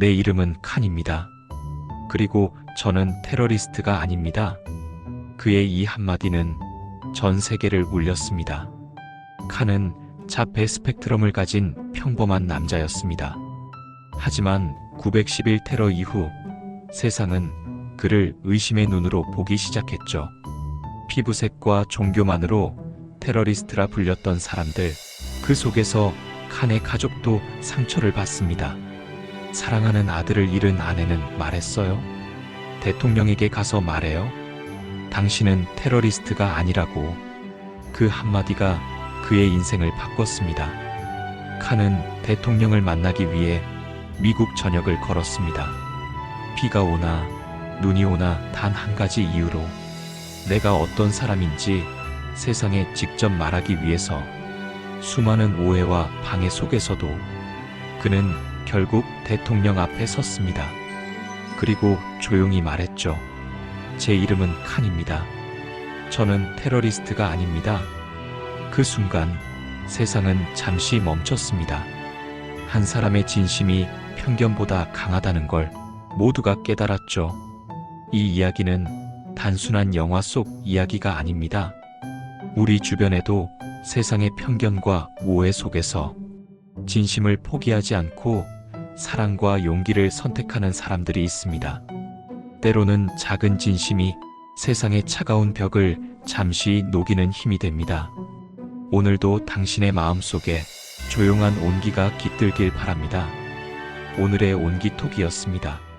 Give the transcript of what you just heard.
내 이름은 칸입니다. 그리고 저는 테러리스트가 아닙니다. 그의 이 한마디는 전 세계를 울렸습니다. 칸은 자폐 스펙트럼을 가진 평범한 남자였습니다. 하지만 911 테러 이후 세상은 그를 의심의 눈으로 보기 시작했죠. 피부색과 종교만으로 테러리스트라 불렸던 사람들, 그 속에서 칸의 가족도 상처를 받습니다. 사랑하는 아들을 잃은 아내는 말했어요. 대통령에게 가서 말해요. 당신은 테러리스트가 아니라고. 그 한마디가 그의 인생을 바꿨습니다. 칸은 대통령을 만나기 위해 미국 전역을 걸었습니다. 비가 오나 눈이 오나 단 한 가지 이유로 내가 어떤 사람인지 세상에 직접 말하기 위해서 수많은 오해와 방해 속에서도 그는 결국 대통령 앞에 섰습니다. 그리고 조용히 말했죠. 제 이름은 칸입니다. 저는 테러리스트가 아닙니다. 그 순간 세상은 잠시 멈췄습니다. 한 사람의 진심이 편견보다 강하다는 걸 모두가 깨달았죠. 이 이야기는 단순한 영화 속 이야기가 아닙니다. 우리 주변에도 세상의 편견과 오해 속에서 진심을 포기하지 않고 사랑과 용기를 선택하는 사람들이 있습니다. 때로는 작은 진심이 세상의 차가운 벽을 잠시 녹이는 힘이 됩니다. 오늘도 당신의 마음 속에 조용한 온기가 깃들길 바랍니다. 오늘의 온기톡이었습니다.